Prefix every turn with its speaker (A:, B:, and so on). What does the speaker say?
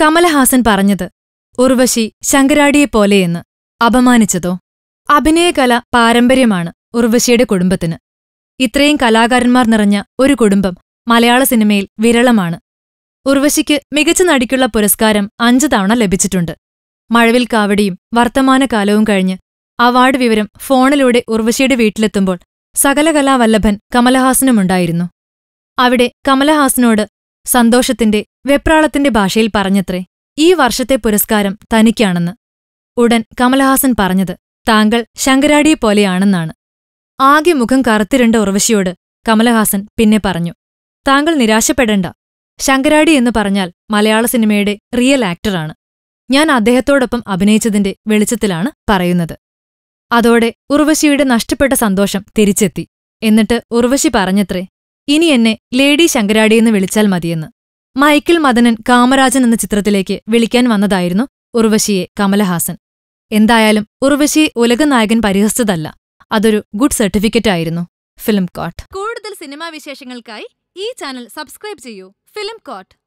A: കമലഹാസൻ പറഞ്ഞത് ഉർവശി ശങ്കരാടിയെപ്പോലെയെന്ന് അപമാനിച്ചതോ? അഭിനയകല പാരമ്പര്യമാണ് ഉർവശിയുടെ കുടുംബത്തിന്. ഇത്രയും കലാകാരന്മാർ നിറഞ്ഞ ഒരു കുടുംബം മലയാള സിനിമയിൽ വിരളമാണ്. ഉർവശിക്ക് മികച്ച നടിക്കുള്ള പുരസ്കാരം അഞ്ചു തവണ ലഭിച്ചിട്ടുണ്ട്. മഴവിൽ കാവടിയും വർത്തമാനകാലവും കഴിഞ്ഞ് അവാർഡ് വിവരം ഫോണിലൂടെ ഉർവശിയുടെ വീട്ടിലെത്തുമ്പോൾ സകലകലാവല്ലഭൻ കമലഹാസനുമുണ്ടായിരുന്നു. അവിടെ കമലഹാസനോട് സന്തോഷത്തിന്റെ വെപ്രാളത്തിന്റെ ഭാഷയിൽ പറഞ്ഞത്രേ ഈ വർഷത്തെ പുരസ്കാരം തനിക്കാണെന്ന്. ഉടൻ കമലഹാസൻ പറഞ്ഞത് താങ്കൾ ശങ്കരാടിയെപ്പോലെയാണെന്നാണ് ആകെ മുഖം കറുത്തിരണ്ട ഉർവശിയോട് കമലഹാസൻ പിന്നെ പറഞ്ഞു താങ്കൾ നിരാശപ്പെടണ്ട. ശങ്കരാടി എന്ന് പറഞ്ഞാൽ മലയാള സിനിമയുടെ റിയൽ ആക്ടറാണ്. ഞാൻ അദ്ദേഹത്തോടൊപ്പം അഭിനയിച്ചതിന്റെ വെളിച്ചത്തിലാണ് പറയുന്നത്. അതോടെ ഉർവശിയുടെ നഷ്ടപ്പെട്ട സന്തോഷം തിരിച്ചെത്തി. എന്നിട്ട് ഉർവശി പറഞ്ഞത്രേ ഇനി എന്നെ ലേഡി ശങ്കരാടിയെന്ന് വിളിച്ചാൽ മതിയെന്ന്. മൈക്കിൾ മദനൻ കാമരാജൻ എന്ന ചിത്രത്തിലേക്ക് വിളിക്കാൻ വന്നതായിരുന്നു ഉർവശിയെ കമലഹാസൻ. എന്തായാലും ഉർവശിയെ ഉലകനായകൻ പരിഹസിച്ചതല്ല അതൊരു ഗുഡ് സർട്ടിഫിക്കറ്റ് ആയിരുന്നു. Film coat. കൂടുതൽ സിനിമാ വിശേഷങ്ങൾക്കായി ഈ ചാനൽ സബ്സ്ക്രൈബ് ചെയ്യൂ. Film coat.